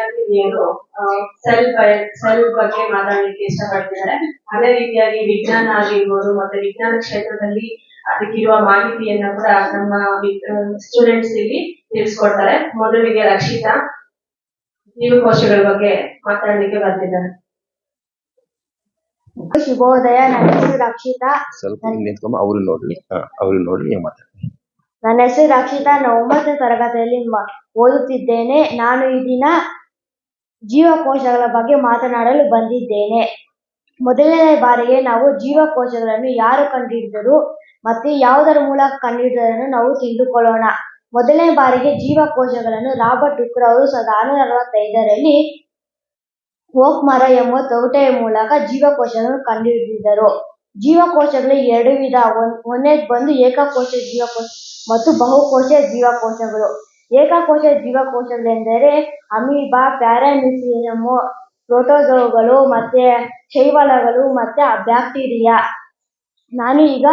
ವಿದ್ಯಾರ್ಥಿನಿಯರು cell cell ಬಗ್ಗೆ ಮಾತಾಡಲಿಕ್ಕೆ ಇಷ್ಟಪಡ್ತಿದ್ದಾರೆ. ಅದೇ ರೀತಿಯಾಗಿ ವಿಜ್ಞಾನ ಆಗಿರ್ಬೋದು ಮತ್ತೆ ವಿಜ್ಞಾನ ಕ್ಷೇತ್ರದಲ್ಲಿ ಅದಕ್ಕಿರುವ ಮಾಹಿತಿಯನ್ನ ಕೂಡ ನಮ್ಮ ಸ್ಟೂಡೆಂಟ್ಸ್ ಇಲ್ಲಿ ತಿಳಿಸ್ಕೊಡ್ತಾರೆ. ಮೊದಲಿಗೆ ರಕ್ಷಿತಾ ಜೀವಕೋಶಗಳ ಬಗ್ಗೆ ಮಾತಾಡಲಿಕ್ಕೆ ಬರ್ತಿದ್ದಾರೆ. ಶುಭೋದಯ ನನ್ನ ಹೆಸರು ರಕ್ಷಿತಾ. ಸ್ವಲ್ಪ ನಿಂತ್ಕೊಂಬ ಅವ್ರು ನೋಡ್ಲಿ ಅವ್ರು ನೋಡ್ಲಿ ನೀವು ಮಾತಾಡಿ ನನ್ನ ಹೆಸರು ರಕ್ಷಿತಾ. ನಾನು ಒಂಬತ್ತನೇ ತರಗತಿಯಲ್ಲಿ ಓದುತ್ತಿದ್ದೇನೆ. ನಾನು ಈ ದಿನ ಜೀವಕೋಶಗಳ ಬಗ್ಗೆ ಮಾತನಾಡಲು ಬಂದಿದ್ದೇನೆ. ಮೊದಲನೇ ಬಾರಿಗೆ ನಾವು ಜೀವಕೋಶಗಳನ್ನು ಯಾರು ಕಂಡುಹಿಡಿದರು ಮತ್ತು ಯಾವುದರ ಮೂಲಕ ಕಂಡುಹಿಡಿದರನ್ನು ನಾವು ತಿಳಿದುಕೊಳ್ಳೋಣ. ಮೊದಲನೇ ಬಾರಿಗೆ ಜೀವಕೋಶಗಳನ್ನು ರಾಬರ್ಟ್ ಹುಕ್ ಅವರು ಸಾವಿರದ ಆರುನೂರ ಅರವತ್ತೈದರಲ್ಲಿ ಓಕ್ ಮರ ಎಂಬ ತೊಗಟೆಯ ಮೂಲಕ ಜೀವಕೋಶಗಳನ್ನು ಕಂಡುಹಿಡಿದಿದ್ದರು ಜೀವಕೋಶಗಳು ಎರಡು ವಿಧ ಒಂದ್- ಬಂದು ಏಕಕೋಶ ಜೀವಕೋಶ ಮತ್ತು ಬಹುಕೋಶ ಜೀವಕೋಶಗಳು. ಏಕಕೋಶ ಜೀವಕೋಶಗಳೆಂದರೆ ಅಮೀಬಾ, ಪ್ಯಾರಾಮಿಸಿಯಮ್ ಪ್ರೋಟೋಜೋಗಳು ಮತ್ತೆ ಶೈವಲಗಳು ಮತ್ತೆ ಬ್ಯಾಕ್ಟೀರಿಯಾ. ನಾನು ಈಗ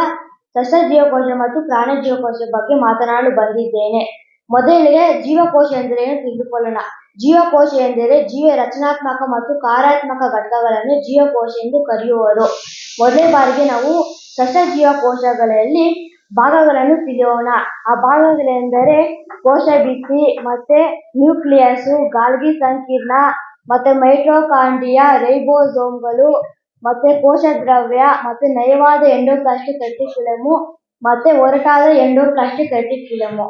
ಸಸ್ಯ ಜೀವಕೋಶ ಮತ್ತು ಪ್ರಾಣಿ ಜೀವಕೋಶ ಬಗ್ಗೆ ಮಾತನಾಡಲು ಬಂದಿದ್ದೇನೆ. ಮೊದಲಿಗೆ ಜೀವಕೋಶ ಎಂದರೇನು ತಿಳಿದುಕೊಳ್ಳೋಣ. ಜೀವಕೋಶ ಎಂದರೆ ಜೀವ ರಚನಾತ್ಮಕ ಮತ್ತು ಕಾರ್ಯಾತ್ಮಕ ಘಟಕಗಳನ್ನು ಜೀವಕೋಶ ಎಂದು ಕರೆಯುವರು. ಮೊದಲ ಬಾರಿಗೆ ನಾವು ಸಸ್ಯ ಜೀವಕೋಶಗಳಲ್ಲಿ ಭಾಗಗಳನ್ನು ತಿಳಿಯೋಣ ಆ ಭಾಗಗಳೆಂದರೆ ಕೋಶ ಭಿತ್ತಿ ಮತ್ತೆ ನ್ಯೂಕ್ಲಿಯಸ್ ಗಾಲ್ಗಿ ಸಂಕೀರ್ಣ ಮತ್ತೆ ಮೈಟ್ರೋಕಾಂಡಿಯ ರೈಬೋಸೋಮ್ಗಳು ಮತ್ತೆ ಕೋಶ ದ್ರವ್ಯ ಮತ್ತೆ ನಯವಾದ ಎಂಡೋಪ್ಲಾಸ್ಟಿಕ್ ರೆಟಿಕ್ಯುಲಮು ಮತ್ತೆ ಒರಟಾದ ಎಂಡೋಪ್ಲಾಸ್ಟಿಕ್ ರೆಟಿಕ್ಯುಲಮು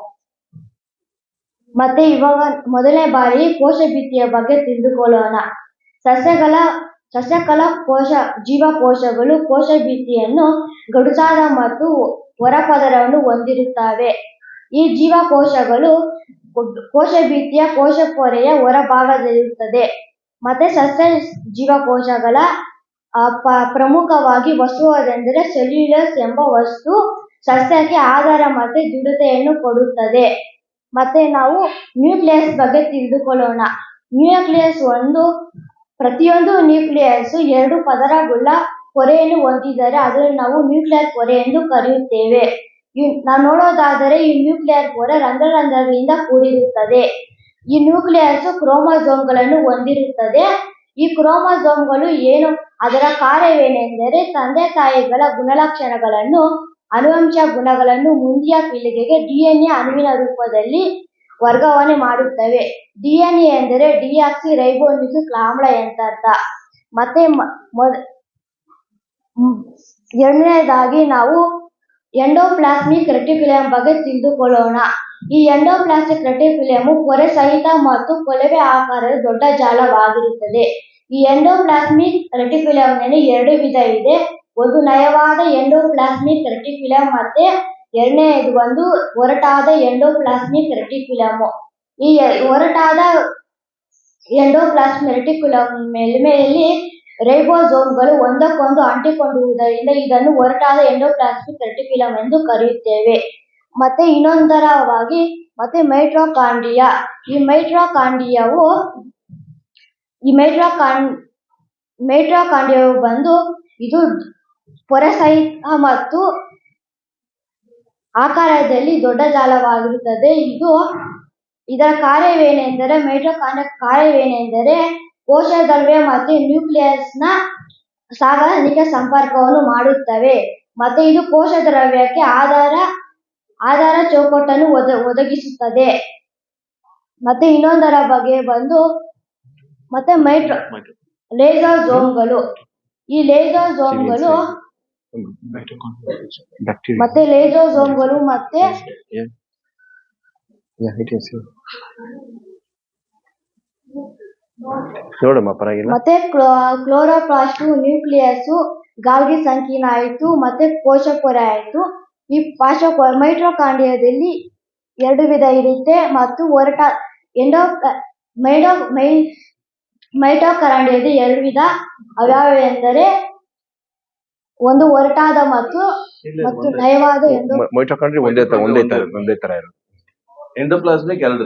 ಮತ್ತೆ ಇವಾಗ ಮೊದಲನೇ ಬಾರಿ ಕೋಶ ಭಿತ್ತಿಯ ಬಗ್ಗೆ ತಿಳಿದುಕೊಳ್ಳೋಣ. ಸಸ್ಯಗಳ ಸಸ್ಯಕಲ ಕೋಶ ಜೀವಕೋಶಗಳು ಕೋಶ ಭಿತ್ತಿಯನ್ನು ಗಡುಸಾದ ಮತ್ತು ಹೊರಪದರವನ್ನು ಹೊಂದಿರುತ್ತವೆ. ಈ ಜೀವಕೋಶಗಳು ಕೋ- ಕೋಶ ಭೀತಿಯ ಕೋಶ ಪೊರೆಯ ಹೊರಭಾಗದಲ್ಲಿರುತ್ತದೆ. ಮತ್ತೆ ಸಸ್ಯ ಜೀವಕೋಶಗಳ ಪ್ರಮುಖವಾಗಿ ವಸ್ತುವಾದೆಂದರೆ ಸೆಲ್ಯುಲಸ್ ಎಂಬ ವಸ್ತು ಸಸ್ಯಕ್ಕೆ ಆಧಾರ ಮತ್ತೆ ದೃಢತೆಯನ್ನು ಕೊಡುತ್ತದೆ. ಮತ್ತೆ ನಾವು ನ್ಯೂಕ್ಲಿಯಸ್ ಬಗ್ಗೆ ತಿಳಿದುಕೊಳ್ಳೋಣ. ನ್ಯೂಕ್ಲಿಯಸ್ ಒಂದು, ಪ್ರತಿಯೊಂದು ನ್ಯೂಕ್ಲಿಯಸ್ ಎರಡು ಪದರಗುಳ್ಳ ಪೊರೆಯನ್ನು ಹೊಂದಿದರೆ ಅದನ್ನು ನಾವು ನ್ಯೂಕ್ಲಿಯರ್ ಪೊರೆ ಎಂದು ಕರೆಯುತ್ತೇವೆ. ನಾವು ನೋಡೋದಾದರೆ ಈ ನ್ಯೂಕ್ಲಿಯರ್ ಪೊರೆ ರಂಧ್ರ ರಂಧ್ರಗಳಿಂದ ಕೂಡಿರುತ್ತದೆ. ಈ ನ್ಯೂಕ್ಲಿಯಸ್ ಕ್ರೋಮೋಸೋಮ್ಗಳನ್ನು ಹೊಂದಿರುತ್ತದೆ. ಈ ಕ್ರೋಮೋಸೋಮ್ಗಳು ಏನು, ಅದರ ಕಾರ್ಯವೇನೆಂದರೆ ತಂದೆ ತಾಯಿಗಳ ಗುಣಲಕ್ಷಣಗಳನ್ನು, ಅನುವಂಶ ಗುಣಗಳನ್ನು ಮುಂದಿನ ಪೀಳಿಗೆಗೆ ಡಿಎನ್ಎ ಅಣುವಿನ ರೂಪದಲ್ಲಿ ವರ್ಗಾವಣೆ ಮಾಡುತ್ತವೆ. ಡಿಎನ್ಎ ಎಂದರೆ ಡಿಆಕ್ಸಿ ರೈಬೋನ್ಯೂಕ್ಲಿಕ್ ಆಮ್ಲ ಎಂದರ್ಥ. ಮತ್ತೆ ಎರಡನೇದಾಗಿ ನಾವು ಎಂಡೋಪ್ಲಾಸ್ಮಿಕ್ ರೆಟಿಕ್ಯುಲಮ್ ಬಗ್ಗೆ ತಿಳಿದುಕೊಳ್ಳೋಣ. ಈ ಎಂಡೋಪ್ಲಾಸ್ಟಿಕ್ ರೆಟಿಕ್ಯುಲಮ್ ಪೊರೆ ಸಹಿತ ಮತ್ತು ಕೊಳವೆ ಆಕಾರದ ದೊಡ್ಡ ಜಾಲವಾಗಿರುತ್ತದೆ. ಈ ಎಂಡೋಪ್ಲಾಸ್ಮಿಕ್ ರೆಟಿಕ್ಯುಲಮ್ನಲ್ಲಿ ಎರಡು ವಿಧ ಇದೆ. ಒಂದು ನಯವಾದ ಎಂಡೋಪ್ಲಾಸ್ಮಿಕ್ ರೆಟಿಕ್ಯುಲಮ್ ಮತ್ತೆ ಎರಡನೇದು ಒಂದು ಒರಟಾದ ಎಂಡೋಪ್ಲಾಸ್ಮಿಕ್ ರೆಟಿಕ್ಯುಲಮ್ ಈ ಒರಟಾದ ಎಂಡೋಪ್ಲಾಸ್ಮಿಕ್ ರೆಟಿಕ್ಯುಲಮ್ ಮೇಲ್ಮೆಯಲ್ಲಿ ರೈಬೋಸೋಮ್ಗಳು ಒಂದಕ್ಕೊಂದು ಅಂಟಿಕೊಂಡಿರುವುದರಿಂದ ಇದನ್ನು ಒರಟಾದ ಎಂಡೋಪ್ಲಾಸ್ಮಿಕ್ ರೆಟಿಕ್ಯುಲಮ್ ಎಂದು ಕರೆಯುತ್ತೇವೆ. ಮತ್ತೆ ಇನ್ನೊಂದರವಾಗಿ, ಮತ್ತೆ ಮೈಟ್ರೋಕಾಂಡಿಯಾ ಈ ಮೈಟ್ರೋಕಾಂಡ್ರಿಯಾವು, ಈ ಮೈಟ್ರೋಕಾನ್ ಮೈಟ್ರೋಕಾಂಡ್ರಿಯಾವು ಬಂದು ಇದು ಪೊರಸಹಿತ ಮತ್ತು ಆಕಾರದಲ್ಲಿ ದೊಡ್ಡ ಜಾಲವಾಗಿರುತ್ತದೆ. ಇದು ಇದರ ಕಾರ್ಯವೇನೆಂದರೆ ಮೈಟ್ರೋಕಾಂಡ ಕಾರ್ಯವೇನೆಂದರೆ ಕೋಶ ದ್ರವ್ಯ ಮತ್ತು ನ್ಯೂಕ್ಲಿಯಸ್ನ ಸಾಗಾಣಿಕೆ ಸಂಪರ್ಕವನ್ನು ಮಾಡುತ್ತವೆ. ಮತ್ತೆ ಇದು ಕೋಶ ದ್ರವ್ಯಕ್ಕೆ ಆಧಾರ ಆಧಾರ ಚೌಕಟ್ಟನ್ನು ಒದ, ಒದಗಿಸುತ್ತದೆ. ಮತ್ತೆ ಇನ್ನೊಂದರ ಬಗ್ಗೆ ಬಂದು, ಮತ್ತೆ ಮೈಟ್ರೋ ಲೇಸೋಸೋಮ್ಗಳು ಈ ಲೇಸೋಸೋಮ್ಗಳು ಮತ್ತೆ ಲೇಸೋಸೋಮ್ಗಳು ಮತ್ತೆ ನೋಡಮ್ಮ ಪರವಾಗಿಲ್ಲ. ಮತ್ತೆ ಕ್ಲೋ- ಕ್ಲೋರೋಪ್ಲಾಸ್ಟ್ ನ್ಯೂಕ್ಲಿಯಸ್ ಗಾಲ್ಗಿ ಸಂಕೀರ್ಣ ಆಯಿತು ಮತ್ತೆ ಕೋಶ ಕೊರೆ ಆಯಿತು. ಈ ಪಾಶ ಮೈಟ್ರೋಕಾಂಡಿಯದಲ್ಲಿ ಎರಡು ವಿಧ ಇರುತ್ತೆ ಮತ್ತು ಒರಟ ಎಂಡೋ ಮೈಡೋ ಮೈ ಮೈಟೋಕಾಂಡಿಯದಲ್ಲಿ ಎರಡು ವಿಧ. ಅವ್ಯಾವ ಎಂದರೆ ಒಂದು ಒರಟಾದ ಮತ್ತು ಮತ್ತು ನಯವಾದ ಎಂಡೋ ಮೈಟೋಕಾಂಡ್ರಿ ಒಂದೇ ತರ ಒಂದೇ ತರ ಒಂದೇ ತರ ಇರೋದು ಎಂಡೋಪ್ಲಾಸ್ಮಿಕ್ ಎರಡು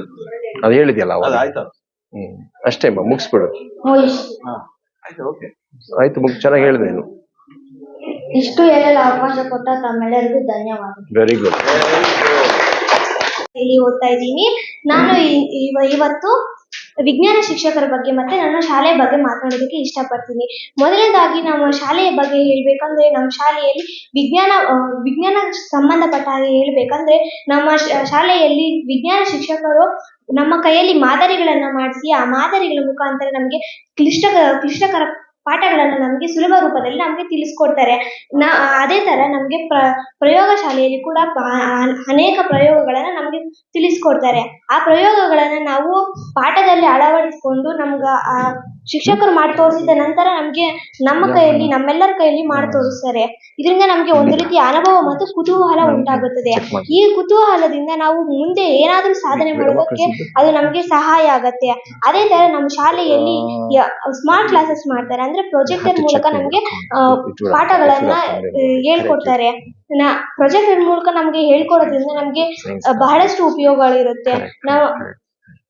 ಅದು ಹೇಳಿದ್ಯಲ್ಲ ಅದು ಆಯ್ತಾ. ಹ್ಮ್. ಅಷ್ಟೇ ಅಮ್ಮ ಮುಗಿಸ್ಬಿಡು ಆಯ್ತು ಓಕೆ ಆಯ್ತು ಮುಗ್ ಚೆನ್ನಾಗಿ ಹೇಳಿದೆ ನೀನು. ಇಷ್ಟು ಹೇಳಲು ಅವಕಾಶ ಕೊಟ್ಟ ತಮ್ಮೆಲ್ಲರಿಗೂ ಧನ್ಯವಾದ. ವೆರಿ ಗುಡ್ ಇಲ್ಲಿ ಓದ್ತಾ ಇದ್ದೀನಿ. ನಾನು ಇವ- ಇವತ್ತು ವಿಜ್ಞಾನ ಶಿಕ್ಷಕರ ಬಗ್ಗೆ ಮತ್ತೆ ನನ್ನ ಶಾಲೆಯ ಬಗ್ಗೆ ಮಾತನಾಡೋದಕ್ಕೆ ಇಷ್ಟಪಡ್ತೀನಿ. ಮೊದಲನೇದಾಗಿ ನಮ್ಮ ಶಾಲೆಯ ಬಗ್ಗೆ ಹೇಳ್ಬೇಕಂದ್ರೆ ನಮ್ಮ ಶಾಲೆಯಲ್ಲಿ ವಿಜ್ಞಾನ ವಿಜ್ಞಾನ ಸಂಬಂಧಪಟ್ಟ ಹಾಗೆ ಹೇಳ್ಬೇಕಂದ್ರೆ ನಮ್ಮ ಶಾಲೆಯಲ್ಲಿ ವಿಜ್ಞಾನ ಶಿಕ್ಷಕರು ನಮ್ಮ ಕೈಯಲ್ಲಿ ಮಾದರಿಗಳನ್ನ ಮಾಡಿಸಿ, ಆ ಮಾದರಿಗಳ ಮುಖಾಂತರ ನಮಗೆ ಕ್ಲಿಷ್ಟ ಕ್ಲಿಷ್ಟಕರ ಪಾಠಗಳನ್ನು ನಮಗೆ ಸುಲಭ ರೂಪದಲ್ಲಿ ನಮಗೆ ತಿಳಿಸ್ಕೊಡ್ತಾರೆ. ನ, ಅದೇ ತರ ನಮಗೆ ಪ್ರ ಪ್ರಯೋಗ ಶಾಲೆಯಲ್ಲಿ ಕೂಡ ಅನೇಕ ಪ್ರಯೋಗಗಳನ್ನ ನಮಗೆ ತಿಳಿಸ್ಕೊಡ್ತಾರೆ. ಆ ಪ್ರಯೋಗಗಳನ್ನ ನಾವು ಪಾಠದಲ್ಲಿ ಅಳವಡಿಸಿಕೊಂಡು ನಮ್ಗ ಶಿಕ್ಷಕರು ಮಾಡಿ ತೋರಿಸಿದ ನಂತರ ನಮಗೆ ನಮ್ಮ ಕೈಯಲ್ಲಿ ನಮ್ಮೆಲ್ಲರ ಕೈಯಲ್ಲಿ ಮಾಡಿ ತೋರಿಸ್ತಾರೆ. ಇದರಿಂದ ನಮಗೆ ಒಂದು ರೀತಿಯ ಅನುಭವ ಮತ್ತು ಕುತೂಹಲ ಉಂಟಾಗುತ್ತದೆ. ಈ ಕುತೂಹಲದಿಂದ ನಾವು ಮುಂದೆ ಏನಾದರೂ ಸಾಧನೆ ಮಾಡೋದಕ್ಕೆ ಅದು ನಮಗೆ ಸಹಾಯ ಆಗತ್ತೆ. ಅದೇ ತರ ನಮ್ಮ ಶಾಲೆಯಲ್ಲಿ ಸ್ಮಾರ್ಟ್ ಕ್ಲಾಸಸ್ ಮಾಡ್ತಾರೆ. ಅಂದ್ರೆ ಪ್ರೊಜೆಕ್ಟರ್ ಮೂಲಕ ನಮಗೆ ಪಾಠಗಳನ್ನ ಹೇಳ್ಕೊಡ್ತಾರೆ. ನಾ ಪ್ರೊಜೆಕ್ಟರ್ ಮೂಲಕ ನಮಗೆ ಹೇಳ್ಕೊಡೋದ್ರಿಂದ ನಮಗೆ ಬಹಳಷ್ಟು ಉಪಯೋಗಗಳಿರುತ್ತೆ. ನಾವು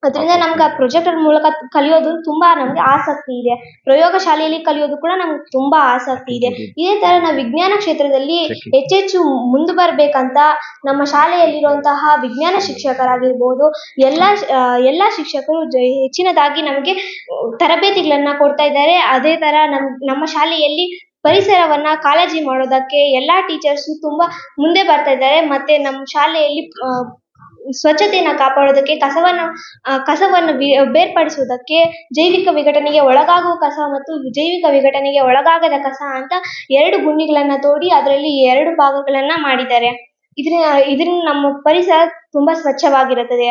ಅದರಿಂದ ನಮ್ಗೆ ಆ ಪ್ರೊಜೆಕ್ಟರ್ ಮೂಲಕ ಕಲಿಯೋದು ತುಂಬಾ ನಮ್ಗೆ ಆಸಕ್ತಿ ಇದೆ. ಪ್ರಯೋಗ ಶಾಲೆಯಲ್ಲಿ ಕಲಿಯೋದು ಕೂಡ ನಮ್ಗೆ ತುಂಬಾ ಆಸಕ್ತಿ ಇದೆ. ಇದೇ ತರ ನಾವು ವಿಜ್ಞಾನ ಕ್ಷೇತ್ರದಲ್ಲಿ ಹೆಚ್ಚೆಚ್ಚು ಮುಂದೆ ಬರಬೇಕಂತ ನಮ್ಮ ಶಾಲೆಯಲ್ಲಿರುವಂತಹ ವಿಜ್ಞಾನ ಶಿಕ್ಷಕರಾಗಿರ್ಬೋದು ಎಲ್ಲ ಎಲ್ಲಾ ಶಿಕ್ಷಕರು ಹೆಚ್ಚಿನದಾಗಿ ನಮಗೆ ತರಬೇತಿಗಳನ್ನ ಕೊಡ್ತಾ ಇದ್ದಾರೆ. ಅದೇ ತರ ನಮ್ ನಮ್ಮ ಶಾಲೆಯಲ್ಲಿ ಪರಿಸರವನ್ನ ಕಾಳಜಿ ಮಾಡೋದಕ್ಕೆ ಎಲ್ಲಾ ಟೀಚರ್ಸ್ ತುಂಬಾ ಮುಂದೆ ಬರ್ತಾ ಇದ್ದಾರೆ. ಮತ್ತೆ ನಮ್ಮ ಶಾಲೆಯಲ್ಲಿ ಸ್ವಚ್ಛತೆಯನ್ನ ಕಾಪಾಡೋದಕ್ಕೆ ಕಸವನ್ನು ಕಸವನ್ನು ಬೇರ್ಪಡಿಸುವುದಕ್ಕೆ ಜೈವಿಕ ವಿಘಟನೆಗೆ ಒಳಗಾಗುವ ಕಸ ಮತ್ತು ಜೈವಿಕ ವಿಘಟನೆಗೆ ಒಳಗಾಗದ ಕಸ ಅಂತ ಎರಡು ಗುಂಡಿಗಳನ್ನ ತೋಡಿ ಅದರಲ್ಲಿ ಎರಡು ಭಾಗಗಳನ್ನ ಮಾಡಿದ್ದಾರೆ. ಇದ್ರ ಇದರಿಂದ ನಮ್ಮ ಪರಿಸರ ತುಂಬಾ ಸ್ವಚ್ಛವಾಗಿರುತ್ತದೆ.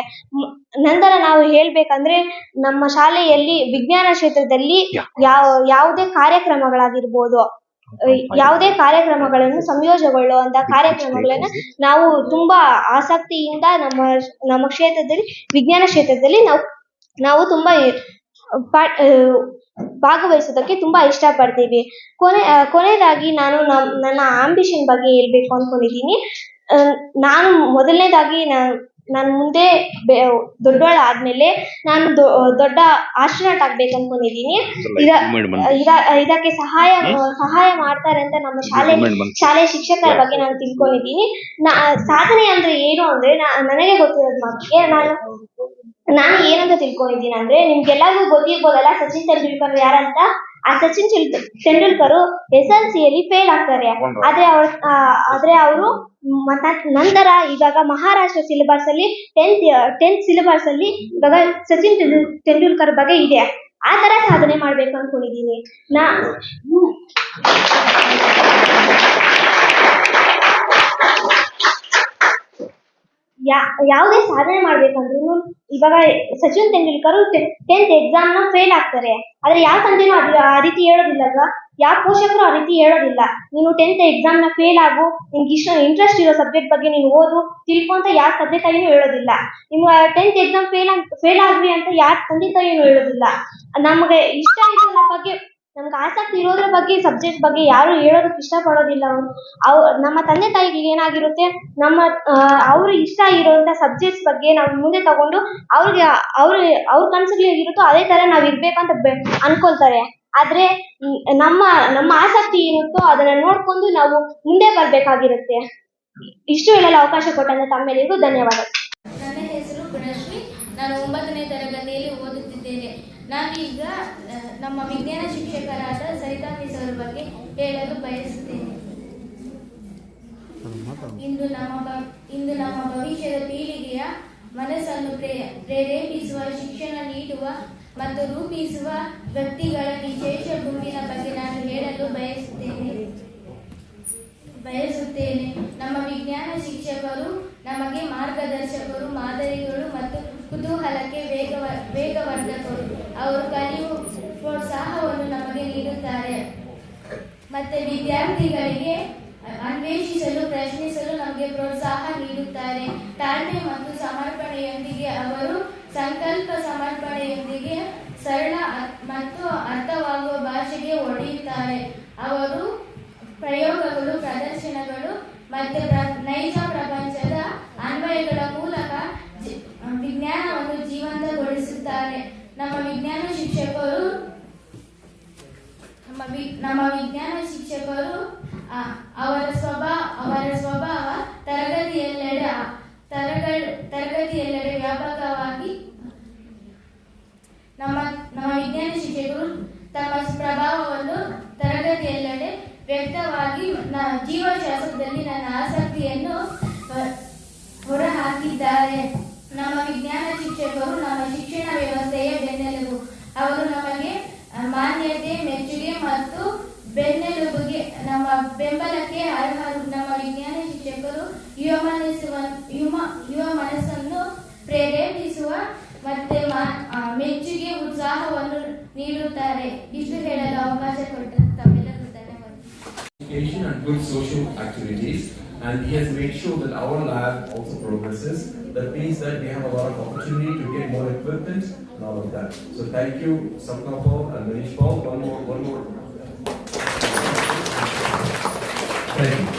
ನಂತರ ನಾವು ಹೇಳ್ಬೇಕಂದ್ರೆ ನಮ್ಮ ಶಾಲೆಯಲ್ಲಿ ವಿಜ್ಞಾನ ಕ್ಷೇತ್ರದಲ್ಲಿ ಯಾವ ಯಾವುದೇ ಕಾರ್ಯಕ್ರಮಗಳಾಗಿರ್ಬೋದು. ಯಾವುದೇ ಕಾರ್ಯಕ್ರಮಗಳನ್ನು ಸಂಯೋಜಗೊಳ್ಳುವಂಥ ಕಾರ್ಯಕ್ರಮಗಳನ್ನ ನಾವು ತುಂಬಾ ಆಸಕ್ತಿಯಿಂದ ನಮ್ಮ ನಮ್ಮ ಕ್ಷೇತ್ರದಲ್ಲಿ ವಿಜ್ಞಾನ ಕ್ಷೇತ್ರದಲ್ಲಿ ನಾವು ನಾವು ತುಂಬಾ ಪಾ ಭಾಗವಹಿಸೋದಕ್ಕೆ ತುಂಬಾ ಇಷ್ಟಪಡ್ತೀವಿ. ಕೊನೆ ಕೊನೆಯದಾಗಿ ನಾನು ನಮ್ ನನ್ನ ಆಂಬಿಷನ್ ಬಗ್ಗೆ ಹೇಳ್ಬೇಕು ಅನ್ಕೊಂಡಿದ್ದೀನಿ. ಅಹ್, ನಾನು ಮೊದಲನೇದಾಗಿ ನಾನು ನಾನು ಮುಂದೆ ಬೆ ದೊಡ್ಡವಳ ಆದ್ಮೇಲೆ ನಾನು ದೊಡ್ಡ ಆಸ್ಟ್ರೋನಾಟ್ ಆಗ್ಬೇಕು ಅನ್ಕೊಂಡಿದೀನಿ. ಇದ ಇದ- ಇದಕ್ಕೆ ಸಹಾಯ ಸಹಾಯ ಮಾಡ್ತಾರೆ ಅಂತ ನಮ್ಮ ಶಾಲೆ ಶಾಲೆ ಶಿಕ್ಷಕರ ಬಗ್ಗೆ ನಾನು ತಿಳ್ಕೊಂಡಿದ್ದೀನಿ ನಾ ಸಾಧನೆ ಅಂದ್ರೆ ಏನು ಅಂದ್ರೆ ನನಗೆ ಗೊತ್ತಿರೋದ್ ಮಾತಿಗೆ ನಾನು ನಾನು ಏನಂತ ತಿಳ್ಕೊಂಡಿದ್ದೀನಿ ಅಂದ್ರೆ ನಿಮ್ಗೆಲ್ಲರಿಗೂ ಗೊತ್ತಿರ್ಬೋದಲ್ಲ ಸಚಿನ್ ತೆಂಡೂಲ್ಕರ್ ಯಾರಂತ? ಆ ಸಚಿನ್ ತೆಂಡ್- ತೆಂಡೂಲ್ಕರ್ ಎಸ್ ಎಲ್ ಸಿ ಯಲ್ಲಿ ಫೇಲ್ ಆಗ್ತಾರೆ ಆದ್ರೆ ಅವ್ರ ಆದ್ರೆ ಅವರು ನಂತರ ಇವಾಗ ಮಹಾರಾಷ್ಟ್ರ ಸಿಲೆಬಸ್ ಅಲ್ಲಿ ಟೆಂತ್ ಟೆಂತ್ ಸಿಲೆಬಸ್ ಅಲ್ಲಿ ಇವಾಗ ಸಚಿನ್ ತೆಂಡೂಲ್ ತೆಂಡೂಲ್ಕರ್ ಬಗ್ಗೆ ಇದೆ. ಆ ತರ ಸಾಧನೆ ಮಾಡ್ಬೇಕು ಅನ್ಕೊಂಡಿದೀನಿ ನಾ ಯಾವುದೇ ಸಾಧನೆ ಮಾಡ್ಬೇಕಂದ್ರೂ ಇವಾಗ ಸಚಿನ್ ತೆಂಡೂಲ್ಕರ್ ಟೆಂತ್ ಎಕ್ಸಾಮ್ನ ಫೇಲ್ ಆಗ್ತಾರೆ. ಆದ್ರೆ ಯಾವ ತಂದೆನೂ ಆ ರೀತಿ ಹೇಳೋದಿಲ್ಲಲ್ವಾ? ಯಾವ ಪೋಷಕರು ಆ ರೀತಿ ಹೇಳೋದಿಲ್ಲ. ನೀನು ಟೆಂತ್ ಎಕ್ಸಾಮ್ನ ಫೇಲ್ ಆಗು, ನಿನ್ಗೆ ಇಷ್ಟ ಇಂಟ್ರೆಸ್ಟ್ ಇರೋ ಸಬ್ಜೆಕ್ಟ್ ಬಗ್ಗೆ ನೀನು ಓದು, ತಿಳ್ಕೊ ಅಂತ ಯಾವ ತಂದೆ ತಾಯಿನೂ ಹೇಳೋದಿಲ್ಲ. ನಿಮ್ಗೆ ಟೆಂತ್ ಎಕ್ಸಾಮ್ ಫೇಲ್ ಫೇಲ್ ಆಗ್ಲಿ ಅಂತ ಯಾರ ತಂದೆ ತಾಯಿನೂ ಹೇಳೋದಿಲ್ಲ. ನಮಗೆ ಇಷ್ಟ ಇರೋ ಬಗ್ಗೆ ನಮ್ಗೆ ಆಸಕ್ತಿ ಇರೋದ್ರ ಬಗ್ಗೆ ಸಬ್ಜೆಕ್ಟ್ ಬಗ್ಗೆ ಯಾರು ಹೇಳೋದಕ್ಕೆ ಇಷ್ಟಪಡೋದಿಲ್ಲ ಅವ್ರು. ಅವ್, ನಮ್ಮ ತಂದೆ ತಾಯಿಗೆ ಏನಾಗಿರುತ್ತೆ, ನಮ್ಮ ಅವ್ರಿಗೆ ಇಷ್ಟ ಇರೋಂಥ ಸಬ್ಜೆಕ್ಟ್ಸ್ ಬಗ್ಗೆ ನಾವು ಮುಂದೆ ತಗೊಂಡು ಅವ್ರಿಗೆ ಅವ್ರ ಅವ್ರ ಕನಸುಗಳು ಹೇಗಿರುತ್ತೋ ಅದೇ ತರ ನಾವು ಇರ್ಬೇಕಂತ ಬೆ, ಅನ್ಕೊಳ್ತಾರೆ. ಆದ್ರೆ ನಮ್ಮ ನಮ್ಮ ಆಸಕ್ತಿ ಇರುತ್ತೋ ಅದನ್ನ ನೋಡ್ಕೊಂಡು ನಾವು ಮುಂದೆ ಬರಬೇಕಾಗಿರುತ್ತೆ. ಇಷ್ಟು ಹೇಳಲು ಅವಕಾಶ ಕೊಟ್ಟಂತ ತಮ್ಮೆಲ್ಲರಿಗೂ ಧನ್ಯವಾದ. ನನ್ನ ಹೆಸರು ಗುಣಶ್ರೀ. ನಾನು ಒಂಬತ್ತನೇ ತರಗತಿಯಲ್ಲಿ ನಾನೀಗ ನಮ್ಮ ವಿಜ್ಞಾನ ಶಿಕ್ಷಕರಾದ ಸರಿತಾ ಮಿಸ್ ಅವರ ಬಗ್ಗೆ ಹೇಳಲು ಬಯಸುತ್ತೇನೆ. ಇಂದು ನಮ್ಮ ಇಂದು ನಮ್ಮ ಭವಿಷ್ಯದ ಪೀಳಿಗೆಯ ಮನಸ್ಸನ್ನು ಪ್ರೇ, ಪ್ರೇರೇಪಿಸುವ, ಶಿಕ್ಷಣ ನೀಡುವ ಮತ್ತು ರೂಪಿಸುವ ವ್ಯಕ್ತಿಗಳ ವಿಶೇಷ ಗುಂಪಿನ ಬಗ್ಗೆ ನಾನು ಹೇಳಲು ಬಯಸುತ್ತೇನೆ. ಬಯಸುತ್ತೇನೆ. ನಮ್ಮ ವಿಜ್ಞಾನ ಶಿಕ್ಷಕರು, ನಮಗೆ ಮಾರ್ಗದರ್ಶಕರು, ಮಾದರಿಗಳು ಮತ್ತು ಕುತೂಹಲಕ್ಕೆ ವೇಗವ, ವೇಗವರ್ಧಕರು. ಅವರು ಕಲಿಯು ಪ್ರೋತ್ಸಾಹವನ್ನು ನಮಗೆ ನೀಡುತ್ತಾರೆ. ಮತ್ತೆ ವಿದ್ಯಾರ್ಥಿಗಳಿಗೆ ಅನ್ವೇಷಿಸಲು, ಪ್ರಶ್ನಿಸಲು ನಮಗೆ ಪ್ರೋತ್ಸಾಹ ನೀಡುತ್ತಾರೆ. ತಾಳ್ಮೆ ಮತ್ತು ಸಮರ್ಪಣೆಯೊಂದಿಗೆ ಅವರು ಸಂಕಲ್ಪ ಸಮರ್ಪಣೆಯೊಂದಿಗೆ ಸರಳ ಮತ್ತು ಅರ್ಥವಾಗುವ ಭಾಷೆಗೆ ಒಡೆಯುತ್ತಾರೆ. ಅವರು ಪ್ರಯೋಗಗಳು, ಪ್ರದರ್ಶನಗಳು, ಮತ್ತು ನಮ್ಮ ವಿಜ್ಞಾನ ಶಿಕ್ಷಕರು ಅವರ ಸ್ವಭಾವ ಅವರ ಸ್ವಭಾವ ತರಗತಿಯೆಲ್ಲೆಡೆ ತರಗ, ತರಗತಿಯೆಲ್ಲೆಡೆ ವ್ಯಾಪಕವಾಗಿ ನಮ್ಮ ನಮ್ಮ ವಿಜ್ಞಾನ ಶಿಕ್ಷಕರು ತಮ್ಮ ಪ್ರಭಾವವನ್ನು ತರಗತಿಯೆಲ್ಲೆಡೆ ವ್ಯಕ್ತವಾಗಿ ಜೀವಶಾಸ್ತ್ರದಲ್ಲಿ ನನ್ನ ಆಸಕ್ತಿಯನ್ನು ಹೊರಹಾಕಿದ್ದಾರೆ. ನಮ್ಮ ವಿಜ್ಞಾನ ಶಿಕ್ಷಕರು ನಮ್ಮ ಶಿಕ್ಷಣ ವ್ಯವಸ್ಥೆಯ ಬೆನ್ನೆಲುಬು. ಅವರು ನಮಗೆ ಮಾನ್ಯತೆ, ಮೆಚ್ಚುಗೆ ಮತ್ತು ಬೆನ್ನೆಲುಬುಗೆ ನಮ್ಮ ಬೆಂಬಲಕ್ಕೆ ಅರ್ಹರು ನಮ್ಮ ವಿಜ್ಞಾನ ಶಿಕ್ಷಕರು ಯುವ ಮನಸ್ಸುವ ಯುವ ಯುವ ಮನಸ್ಸನ್ನು ಪ್ರೇರೇಪಿಸುವ ಮತ್ತೆ ಮೆಚ್ಚುಗೆ ಉತ್ಸಾಹವನ್ನು ನೀಡುತ್ತಾರೆ ಇಷ್ಟು ಹೇಳಲು ಅವಕಾಶ ಕೊಟ್ಟ ತಮ್ಮೆಲ್ಲರಿಗೂ activities. And he has made sure that our lab also progresses. That means that we have a lot of opportunity to get more equipment and all of that. So thank you, Sapna Paul and Manish Paul. One more, one more. Thank you.